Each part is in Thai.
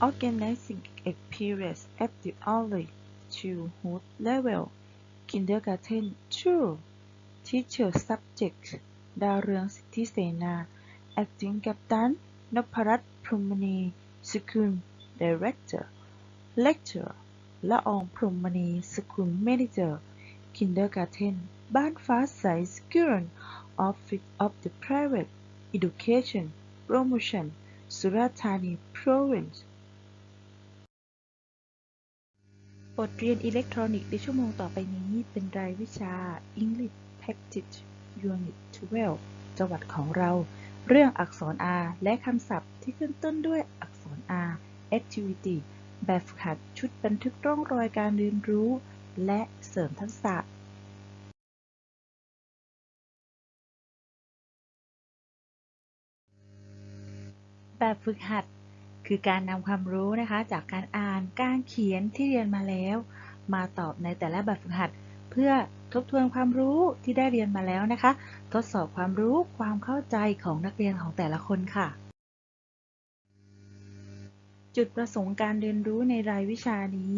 organizing experience at the early childhood level kindergarten 2 teacher subject ดาวเรืองสิทธิเสนา acting captain นพรัตน์พรหมณีสกุล director lecturer ละอองพรหมณีสกุล manager kindergarten บ้านฟ้าใส school office of the private education promotion สุราษฎร์ธานี province บทเรียนอิเล็กทรอนิกส์ในชั่วโมงต่อไปนี้เป็นรายวิชา English Practice Unit 12 จังหวัดของเรา เรื่องอักษร R และคำศัพท์ที่ขึ้นต้นด้วยอักษร R Activity แบบฝึกหัดชุดบันทึกร่องรอยการเรียนรู้ และเสริมทักษะ แบบฝึกหัด คือการนำความรู้นะคะจากการอ่านการเขียนที่เรียนมาแล้ว มาตอบในแต่ละแบบฝึกหัด เพื่อทบทวนความรู้ที่ได้เรียนมาแล้วนะคะ ทดสอบความรู้ความเข้าใจของนักเรียนของแต่ละคนค่ะ จุดประสงค์การเรียนรู้ในรายวิชานี้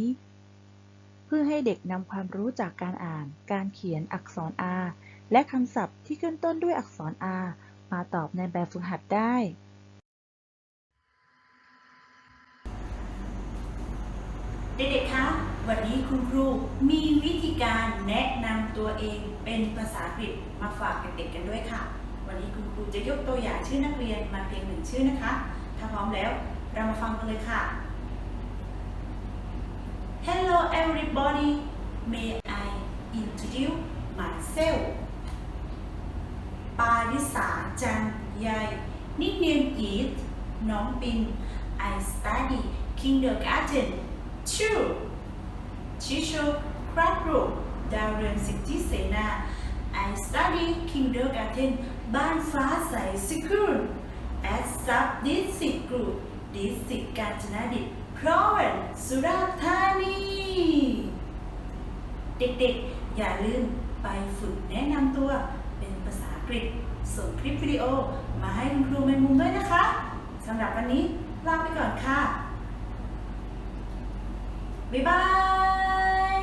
เพื่อให้เด็กนำความรู้จากการอ่าน การเขียนอักษร R และคำศัพท์ที่ขึ้นต้นด้วยอักษร R มาตอบในแบบฝึกหัดได้ เด็กๆ คะ วันนี้คุณครูมีวิธีการแนะนำตัวเองเป็นภาษาอังกฤษมาฝากเด็กๆ กันด้วยค่ะ วันนี้คุณครูจะยกตัวอย่างชื่อนักเรียนมาเพียงหนึ่งชื่อนะคะ ถ้าพร้อมแล้วเรามาฟังกันเลยค่ะ Hello everybody may I introduce myself ปาริสาจันยาย nickname is น้องปิน I study kindergarten 2 Teacher Classroom ดาวเรืองสิทธิเสนา I study kindergarten บ้านฟ้าใส School at Sub District Group District กาญจนดิต Province สุราษฎร์ธานี เด็กๆ อย่าลืมไปฝึกแนะนำตัวเป็นภาษาอังกฤษ ส่งคลิปวิดีโอมาให้คุณครูแมงมุมด้วยนะคะ สำหรับวันนี้ลาไปก่อนค่ะ บ๊ายบาย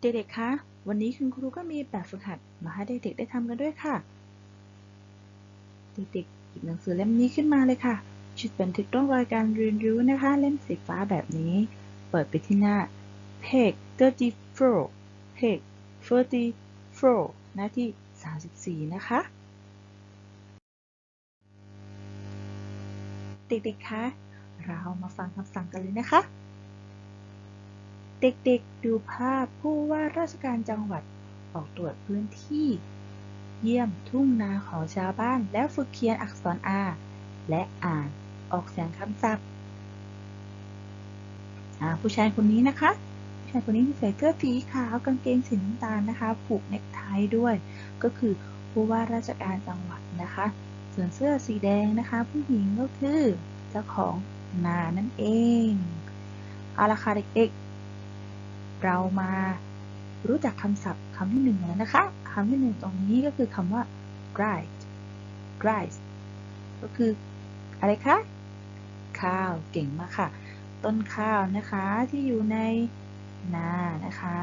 เด็กๆคะ วันนี้คุณครูก็มีแบบฝึกหัดมาให้เด็กๆได้ทำกันด้วยค่ะ เด็กๆหยิบหนังสือเล่มนี้ขึ้นมาเลยค่ะ ชุดบันทึกร่องรอยการเรียนรู้นะคะ เล่มสีฟ้าแบบนี้ เปิดไปที่หน้า page 34 page 34หน้าที่ 34 นะคะ เด็กๆ คะ เรามาฟังคำสั่งกันเลยนะคะ เด็กๆ ดูภาพผู้ว่าราชการจังหวัดออกตรวจพื้นที่ เยี่ยมทุ่งนาของชาวบ้าน แล้วฝึกเขียนอักษร R และอ่านออกเสียงคำศัพท์ผู้ชายคนนี้นะคะ ผู้ชายคนนี้ใส่เสื้อสีขาวกางเกงสีน้ำตาลนะคะ ผูกเนคไทด้วย ก็คือผู้ว่าราชการจังหวัดนะคะ ส่วนเสื้อสีแดงนะคะ ผู้หญิงก็คือเจ้าของนานั่นเอง เอาละค่ะเด็กๆ เรามารู้จักคำศัพท์คำที่หนึ่งแล้วนะคะคำที่หนึ่งตรงนี้ก็คือคำว่า rice rice ก็คืออะไรคะ ข้าวเก่งมากค่ะ ต้นข้าวนะคะที่อยู่ในนานะคะ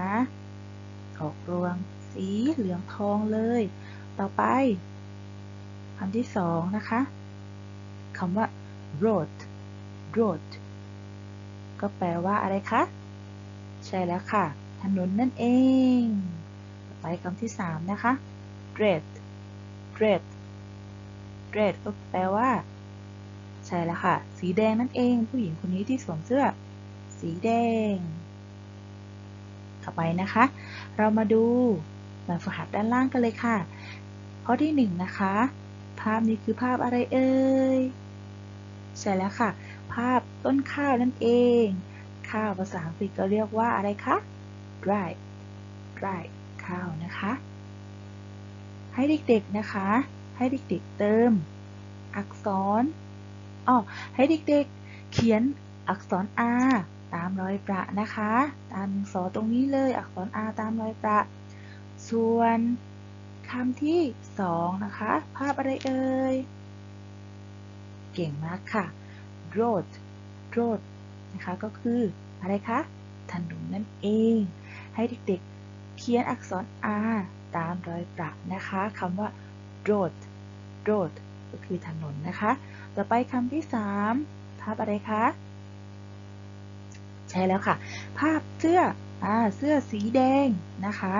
ออกรวงสีเหลืองทองเลย ต่อไป คำที่สองนะคะคำว่า road road ก็แปลว่าอะไรคะ ใช่แล้วค่ะ ถนนนั่นเอง ไปคำที่สามนะคะ red red red ก็แปลว่า ใช่แล้วค่ะ สีแดงนั่นเอง ผู้หญิงคนนี้ที่สวมเสื้อ สีแดง ต่อไปนะคะ เรามาดูแบบฝึกหัดด้านล่างกันเลยค่ะ ข้อที่หนึ่งนะคะ ภาพนี้คือภาพอะไรเอ่ยใช่แล้วค่ะ ภาพต้นข้าวนั่นเอง ข้าวภาษาอังกฤษก็เรียกว่าอะไรคะ dry dry ข้าวนะคะ ให้เด็กๆนะคะ ให้เด็กๆเติม อักษรอ๋อให้เด็กๆเขียนอักษร R ตามรอยประนะคะ ตามสอตรงนี้เลยอักษร R ตามรอยประ ส่วน คำที่สองนะคะ ภาพอะไรเอ่ย เก่งมากค่ะ road road นะคะ ก็คืออะไรคะ ถนนนั่นเอง ให้เด็กๆ เขียนอักษร R ตามรอยประนะคะคำว่า road road ก็คือถนนนะคะ ต่อไปคำที่สามภาพอะไรคะ ใช่แล้วค่ะ ภาพเสื้ออ่าเสื้อสีแดงนะคะ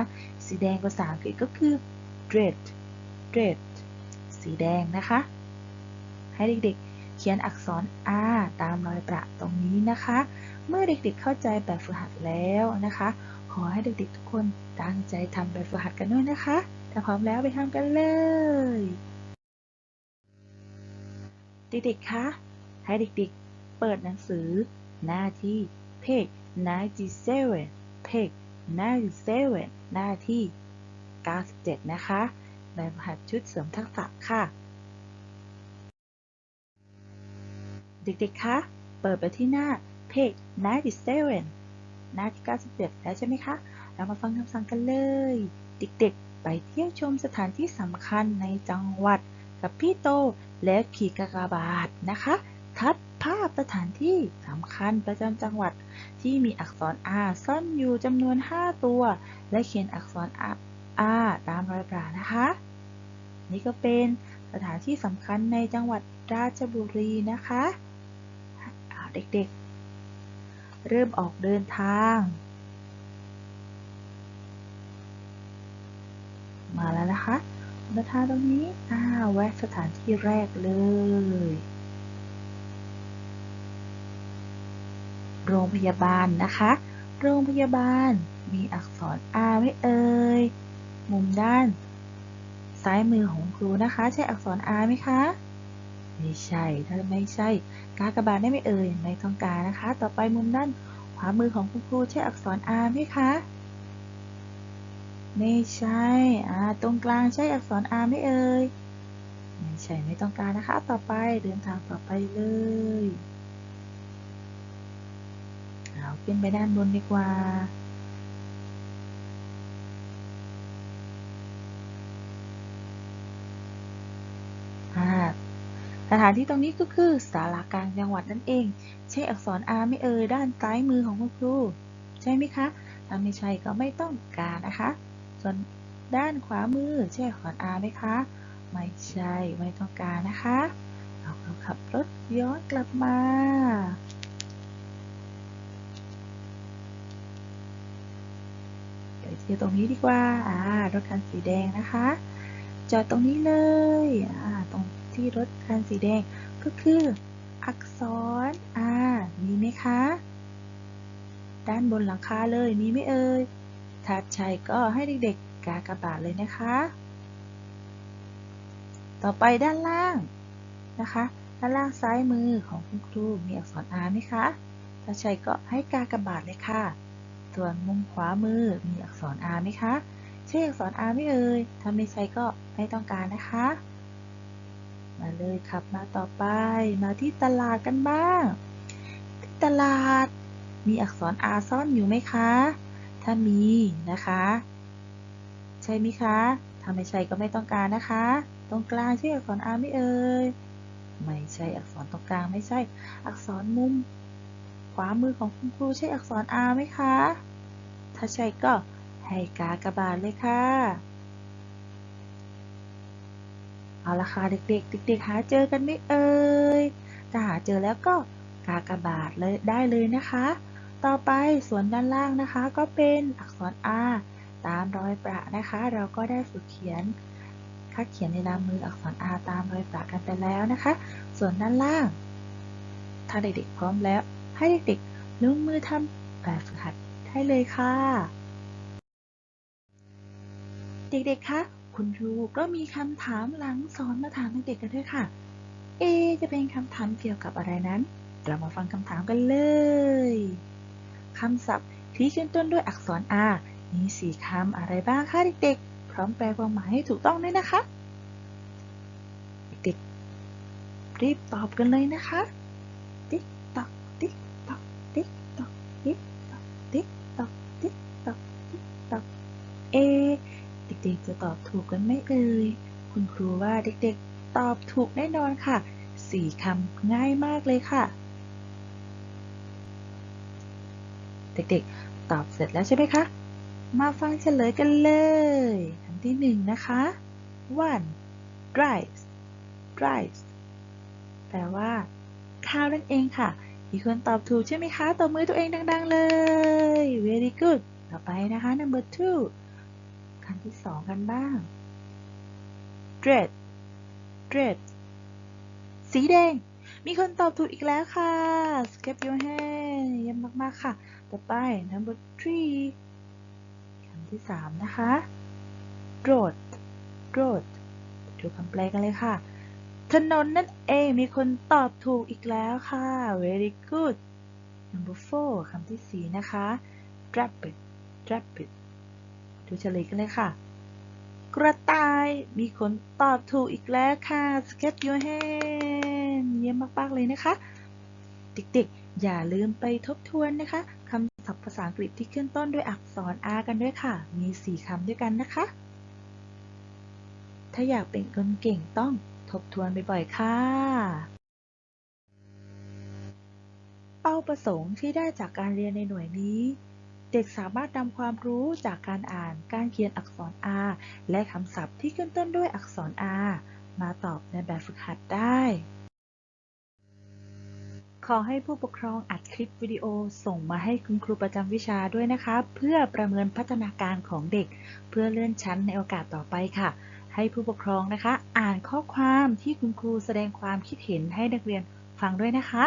สีแดงภาษาอังกฤษก็คือ red red สีแดงนะคะ ให้เด็กๆ เขียนอักษร R ตามรอยประตรงนี้นะคะ เมื่อเด็กๆเข้าใจแบบฝึกหัดแล้วนะคะ ขอให้เด็กๆทุกคนตั้งใจทำแบบฝึกหัดกันด้วยนะคะ ถ้าพร้อมแล้วไปทำกันเลย เด็กๆ คะ ให้เด็กๆ เปิดหนังสือหน้าที่ page 97 page 97หน้าที่ 97 นะคะแบบหัดชุดเสริมทักษะค่ะ เด็กๆ คะ เปิดไปที่หน้า page 97หน้าที่ 97 แล้วใช่ไหมคะ เรามาฟังคำสั่งกันเลย เด็กๆ ไปเที่ยวชมสถานที่สำคัญในจังหวัดกับพี่โตและขีดกากบาทนะคะ ทัดภาพสถานที่สำคัญประจำจังหวัดที่มีอักษร R ซ่อนอยู่จำนวน 5 ตัว และเขียนอักษร R R ตามรอยปรานะคะ นี่ก็เป็นสถานที่สำคัญในจังหวัดราชบุรีนะคะเด็กๆ เริ่มออกเดินทาง มาแล้วนะคะเดินทางตรงนี้อ่าแวะสถานที่แรกเลย โรงพยาบาลนะคะ โรงพยาบาลมีอักษร R ไหม่เอ่ย มุมด้าน ซ้ายมือของครูนะคะ ใช่อักษร R ไหมคะ ไม่ใช่ ถ้าไม่ใช่ กากบาทได้ไหมเอ่ย ไม่ต้องการนะคะ ต่อไปมุมด้านขวามือของคุณครูใช่อักษร R ไหมคะ ไม่ใช่อ่าตรงกลางใช่อักษร R ไหมเอ่ย ไม่ใช่ ไม่ต้องการนะคะ ต่อไปเดินทางต่อไปเลยเอาขึ้นไปด้านบนดีกว่า อ่า สถานที่ตรงนี้ก็คือศาลากลางจังหวัดนั่นเอง ใช่อักษร R ไม่เอ่ยด้านซ้ายมือของคุณครู ใช่ไหมคะถ้าไม่ใช่ก็ไม่ต้องการนะคะ ส่วนด้านขวามือใช่อักษร R ไหมคะ ไม่ใช่ไม่ต้องการนะคะ เราขับรถย้อนกลับมาไปที่ตรงนี้ดีกว่าอ่ารถคันสีแดงนะคะ จอดตรงนี้เลยอ่า ที่รถคันสีแดง ก็คือ อักษร R มีไหมคะ ด้านบนหลังคาเลยมีไหมเอ่ยถ้าใช่ก็ให้เด็กๆ กากระบาทเลยนะคะ ต่อไปด้านล่างนะคะ ด้านล่างซ้ายมือของคุณครูมีอักษร R ไหมคะ ถ้าใช่ก็ให้กากระบาทเลยค่ะ ส่วนมุมขวามือมีอักษร R ไหมคะใช่อักษร R ไม่เอ่ยถ้าไม่ใช่ก็ไม่ต้องการนะคะ มาเลยขับมาต่อไป มาที่ตลาดกันบ้าง ที่ตลาด มีอักษร R ซ่อนอยู่ไหมคะ ถ้ามีนะคะ ใช่ไหมคะ ถ้าไม่ใช่ก็ไม่ต้องการนะคะ ตรงกลางใช่อักษร R ไม่เอ่ย ไม่ใช่อักษรตรงกลางไม่ใช่ อักษรมุม ขวามือของคุณครูใช่อักษร R ไหมคะ ถ้าใช่ก็ให้กากระบาทเลยค่ะ เอาละค่ะเด็กๆ เด็กๆ หาเจอกันไหมเอ่ยถ้าหาเจอแล้วก็กากบาทเลยได้เลยนะคะ ต่อไปส่วนด้านล่างนะคะก็เป็นอักษร R ตามรอยประนะคะ เราก็ได้ฝึกเขียนคัดเขียนในลายมืออักษร R ตามรอยประกันไปแล้วนะคะ ส่วนด้านล่าง ถ้าเด็กๆพร้อมแล้ว ให้เด็กๆลงมือทำแบบฝึกหัดให้เลยค่ะ เด็กๆคะ คุณครูก็มีคำถามหลังสอนมาถามเด็กๆกันด้วยค่ะ เอ จะเป็นคำถามเกี่ยวกับอะไรนั้น เรามาฟังคำถามกันเลยคำศัพท์ที่ขึ้นต้นด้วยอักษร R มีสี่คำอะไรบ้างคะเด็กๆ พร้อมแปลความหมายให้ถูกต้องด้วยนะคะ เด็กๆรีบตอบกันเลยนะคะ ถูกกันไม่เอ่ย คุณครูว่าเด็กๆ ตอบถูกแน่นอนค่ะ สี่คำง่ายมากเลยค่ะ เด็กๆ ตอบเสร็จแล้วใช่ไหมคะ มาฟังเฉลยกันเลยคำที่หนึ่งนะคะ one rice rice แปลว่า ข้าวนั่นเองค่ะ มีคนตอบถูกใช่ไหมคะ ตบมือตัวเองดัง ๆ เลย very good ต่อไปนะคะ number two ำที่สองกันบ้าง red red สีแดง มีคนตอบถูกอีกแล้วค่ะ skip your hand เยี่ยมมาก ๆ ค่ะ ต่อไป number three คำที่สามนะคะ road road ดูคำแปลกันเลยค่ะ ถนนนั่นเอง มีคนตอบถูกอีกแล้วค่ะ very good number four คำที่สี่นะคะ rabbit rabbit ดูเฉลยกันเลยค่ะ กระต่ายมีคนตอบถูกอีกแล้วค่ะ skip your hand เยี่ยมมากๆเลยนะคะ เด็กๆ อย่าลืมไปทบทวนนะคะคำศัพท์ภาษาอังกฤษที่ขึ้นต้นด้วยอักษร R กันด้วยค่ะ มี 4คำด้วยกันนะคะ ถ้าอยากเป็นคนเก่งต้องทบทวนบ่อยๆ ค่ะ เป้าประสงค์ที่ได้จากการเรียนในหน่วยนี้ เด็กสามารถนำความรู้จากการอ่าน การเขียนอักษร R และคำศัพท์ที่ขึ้นต้นด้วยอักษร R มาตอบในแบบฝึกหัดได้ ขอให้ผู้ปกครองอัดคลิปวิดีโอส่งมาให้คุณครูประจำวิชาด้วยนะคะ เพื่อประเมินพัฒนาการของเด็ก เพื่อเลื่อนชั้นในโอกาสต่อไปค่ะ ให้ผู้ปกครองนะคะ อ่านข้อความที่คุณครูแสดงความคิดเห็นให้นักเรียนฟังด้วยนะคะ